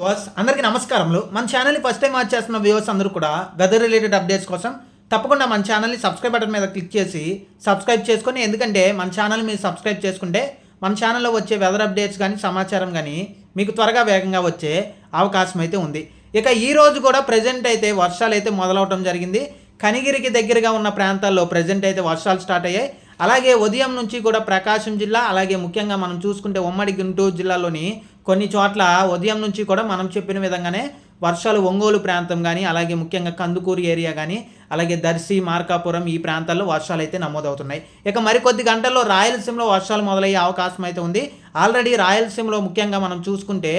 Viewers అందరికీ నమస్కారములు. మన ఛానల్ని ఫస్ట్ టైం వాచ్ చేస్తున్న వ్యూవర్స్ అందరూ కూడా వెదర్ రిలేటెడ్ అప్డేట్స్ కోసం తప్పకుండా మన ఛానల్ని సబ్స్క్రైబ్ బటన్ మీద క్లిక్ చేసి సబ్స్క్రైబ్ చేసుకొని ఎందుకంటే మన ఛానల్ మీరు సబ్స్క్రైబ్ చేసుకుంటే మన ఛానల్లో వచ్చే వెదర్ అప్డేట్స్ కానీ సమాచారం కానీ మీకు త్వరగా వేగంగా వచ్చే అవకాశం అయితే ఉంది. ఇక ఈ రోజు కూడా ప్రజెంట్ అయితే వర్షాలు అయితే మొదలవటం జరిగింది. కనిగిరికి దగ్గరగా ఉన్న ప్రాంతాల్లో ప్రజెంట్ అయితే వర్షాలు స్టార్ట్ అయ్యాయి. అలాగే ఉదయం నుంచి కూడా ప్రకాశం జిల్లా అలాగే ముఖ్యంగా మనం చూసుకుంటే ఉమ్మడి గుంటూరు జిల్లాలోని కొన్ని చోట్ల ఉదయం నుంచి కూడా మనం చెప్పిన విధంగానే వర్షాలు ఒంగోలు ప్రాంతం కానీ అలాగే ముఖ్యంగా కందుకూరు ఏరియా కానీ అలాగే దర్శి మార్కాపురం ఈ ప్రాంతాల్లో వర్షాలు అయితే నమోదవుతున్నాయి. ఇక మరికొద్ది గంటల్లో రాయలసీమలో వర్షాలు మొదలయ్యే అవకాశం అయితే ఉంది. ఆల్రెడీ రాయలసీమలో ముఖ్యంగా మనం చూసుకుంటే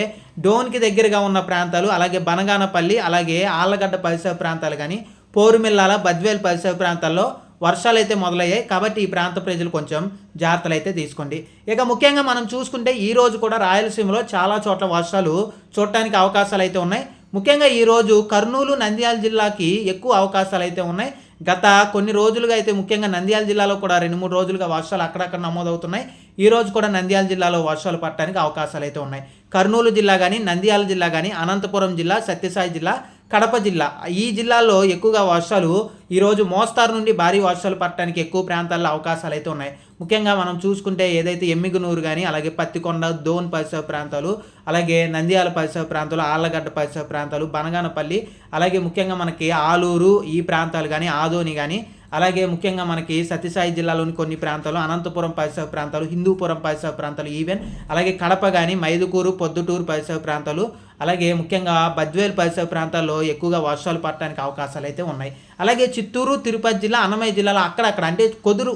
డోన్కి దగ్గరగా ఉన్న ప్రాంతాలు అలాగే బనగానపల్లి అలాగే ఆళ్ళగడ్డ పరిసర ప్రాంతాలు కానీ పోరుమిల్లాల బద్వేల్ పరిసర ప్రాంతాల్లో వర్షాలు అయితే మొదలయ్యాయి. కాబట్టి ఈ ప్రాంత ప్రజలు కొంచెం జాగ్రత్తలు అయితే తీసుకోండి. ఇక ముఖ్యంగా మనం చూసుకుంటే ఈ రోజు కూడా రాయలసీమలో చాలా చోట్ల వర్షాలు చూడటానికి అవకాశాలు అయితే ఉన్నాయి. ముఖ్యంగా ఈరోజు కర్నూలు నంద్యాల జిల్లాకి ఎక్కువ అవకాశాలు అయితే ఉన్నాయి. గత కొన్ని రోజులుగా అయితే ముఖ్యంగా నంద్యాల జిల్లాలో కూడా రెండు మూడు రోజులుగా వర్షాలు అక్కడక్కడ నమోదవుతున్నాయి. ఈ రోజు కూడా నంద్యాల జిల్లాలో వర్షాలు పడటానికి అవకాశాలు అయితే ఉన్నాయి. కర్నూలు జిల్లా కానీ నంద్యాల జిల్లా కానీ అనంతపురం జిల్లా సత్యసాయి జిల్లా కడప జిల్లా. ఈ జిల్లాలో ఎక్కువగా వర్షాలు ఈరోజు మోస్తారు నుండి భారీ వర్షాలు పడటానికి ఎక్కువ ప్రాంతాల్లో అవకాశాలు అయితే ఉన్నాయి. ముఖ్యంగా మనం చూసుకుంటే ఏదైతే ఎమ్మిగనూరు కానీ అలాగే పత్తికొండ దోన్ పరిసర ప్రాంతాలు అలాగే నంద్యాల పరిసర ప్రాంతాలు ఆళ్ళగడ్డ పరిసర ప్రాంతాలు బనగానపల్లి అలాగే ముఖ్యంగా మనకి ఆలూరు ఈ ప్రాంతాలు కానీ ఆదోని కానీ అలాగే ముఖ్యంగా మనకి సత్యసాయి జిల్లాలోని కొన్ని ప్రాంతాలు అనంతపురం పరిసర ప్రాంతాలు హిందూపురం పరిసర ప్రాంతాలు ఈవెన్ అలాగే కడప కానీ మైదుకూరు పొద్దుటూరు పరిసర ప్రాంతాలు అలాగే ముఖ్యంగా బద్వేల్ పరిసర ప్రాంతాల్లో ఎక్కువగా వర్షాలు పడటానికి అవకాశాలు అయితే ఉన్నాయి. అలాగే చిత్తూరు తిరుపతి జిల్లా అన్నమయ్య జిల్లాలో అక్కడక్కడ అంటే కొదురు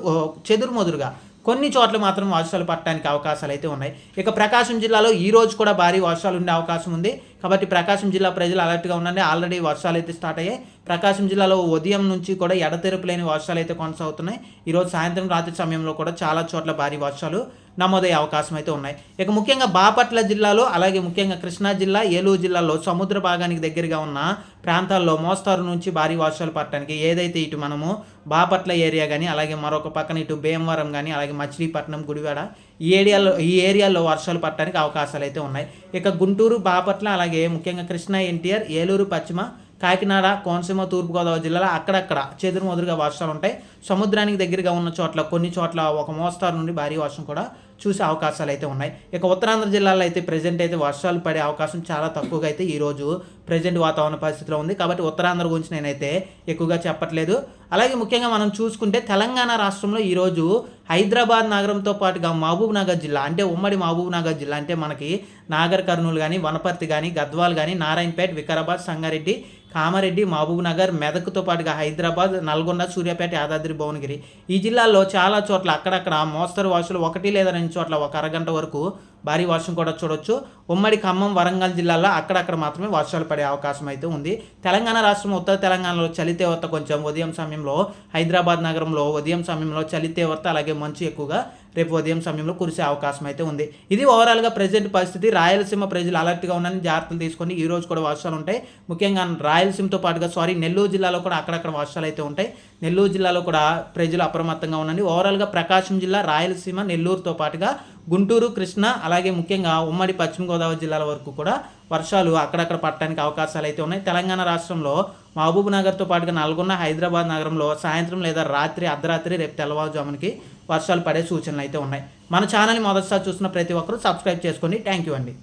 చెదురుమదురుగా కొన్ని చోట్ల మాత్రం వర్షాలు పడటానికి అవకాశాలు అయితే ఉన్నాయి. ఇక ప్రకాశం జిల్లాలో ఈ రోజు కూడా భారీ వర్షాలు ఉండే అవకాశం ఉంది. కాబట్టి ప్రకాశం జిల్లా ప్రజలు అలర్ట్గా ఉండండి. ఆల్రెడీ వర్షాలు అయితే స్టార్ట్ అయ్యాయి. ప్రకాశం జిల్లాలో ఉదయం నుంచి కూడా ఎడతెరపు లేని వర్షాలు అయితే కొనసాగుతున్నాయి. ఈరోజు సాయంత్రం రాత్రి సమయంలో కూడా చాలా చోట్ల భారీ వర్షాలు నమోదయ్యే అవకాశం అయితే ఉన్నాయి. ఇక ముఖ్యంగా బాపట్ల జిల్లాలో అలాగే ముఖ్యంగా కృష్ణా జిల్లా ఏలూరు జిల్లాలో సముద్ర భాగానికి దగ్గరగా ఉన్న ప్రాంతాల్లో మోస్తారు నుంచి భారీ వర్షాలు పడటానికి ఏదైతే ఇటు మనము బాపట్ల ఏరియా కానీ అలాగే మరొక పక్కన ఇటు భీమవరం కానీ అలాగే మచిలీపట్నం గుడివాడ ఈ ఏరియాలో ఈ ఏరియాలో వర్షాలు పడటానికి అవకాశాలు అయితే ఉన్నాయి. ఇక గుంటూరు బాపట్ల అలాగే ముఖ్యంగా కృష్ణా ఎన్టీఆర్ ఏలూరు పశ్చిమ కాకినాడ కోనసీమ తూర్పుగోదావరి జిల్లాలో అక్కడక్కడ చెదురుమదురుగా వర్షాలు ఉంటాయి. సముద్రానికి దగ్గరగా ఉన్న చోట్ల కొన్ని చోట్ల ఒక మోస్తారు నుండి భారీ వర్షం కూడా చూసే అవకాశాలు అయితే ఉన్నాయి. ఇక ఉత్తరాంధ్ర జిల్లాలో అయితే ప్రజెంట్ అయితే వర్షాలు పడే అవకాశం చాలా తక్కువగా అయితే ఈరోజు ప్రజెంట్ వాతావరణ పరిస్థితిలో ఉంది. కాబట్టి ఉత్తరాంధ్ర గురించి నేనైతే ఎక్కువగా చెప్పట్లేదు. అలాగే ముఖ్యంగా మనం చూసుకుంటే తెలంగాణ రాష్ట్రంలో ఈరోజు హైదరాబాద్ నగరంతో పాటుగా మహబూబ్ నగర్ జిల్లా అంటే ఉమ్మడి మహబూబ్ నగర్ జిల్లా అంటే మనకి నాగర్ కర్నూలు కానీ వనపర్తి కానీ గద్వాల్ కానీ నారాయణపేట వికారాబాద్ సంగారెడ్డి కామారెడ్డి మహబూబ్ నగర్ మెదక్తో పాటుగా హైదరాబాద్ నల్గొండ సూర్యాపేట యాదాద్రి భువనగిరి. ఈ జిల్లాల్లో చాలా చోట్ల అక్కడక్కడ మోస్తరు వాసులు ఒకటి లేదా రెండు చోట్ల ఒక అరగంట వరకు భారీ వర్షం కూడా చూడొచ్చు. ఉమ్మడి ఖమ్మం వరంగల్ జిల్లాలో అక్కడక్కడ మాత్రమే వర్షాలు పడే అవకాశం అయితే ఉంది. తెలంగాణ రాష్ట్రం ఉత్తర తెలంగాణలో చలి తీవ్రత కొంచెం ఉదయం సమయంలో హైదరాబాద్ నగరంలో ఉదయం సమయంలో చలి తీవ్రత అలాగే మంచు ఎక్కువగా రేపు ఉదయం సమయంలో కురిసే అవకాశం అయితే ఉంది. ఇది ఓవరాల్గా ప్రజెంట్ పరిస్థితి. రాయలసీమ ప్రజలు అలర్ట్గా ఉన్నారని జాగ్రత్తలు తీసుకొని ఈ రోజు కూడా వర్షాలు ఉంటాయి. ముఖ్యంగా రాయలసీమతో పాటుగా సారీ నెల్లూరు జిల్లాలో కూడా అక్కడక్కడ వర్షాలు అయితే ఉంటాయి. నెల్లూరు జిల్లాలో కూడా ప్రజలు అప్రమత్తంగా ఉండండి. ఓవరాల్గా ప్రకాశం జిల్లా రాయలసీమ నెల్లూరుతో పాటుగా గుంటూరు కృష్ణ అలాగే ముఖ్యంగా ఉమ్మడి పశ్చిమ గోదావరి జిల్లాల వరకు కూడా వర్షాలు అక్కడక్కడ పడటానికి అవకాశాలు అయితే ఉన్నాయి. తెలంగాణ రాష్ట్రంలో మహబూబ్ నగర్తో పాటుగా నల్గొండ హైదరాబాద్ నగరంలో సాయంత్రం లేదా రాత్రి అర్ధరాత్రి రేపు తెల్లవారుజామునికి వర్షాలు పడే సూచనలు అయితే ఉన్నాయి. మన ఛానల్ని మొదటిసారి చూసిన ప్రతి ఒక్కరూ సబ్స్క్రైబ్ చేసుకోండి థ్యాంక్ యూ అండి.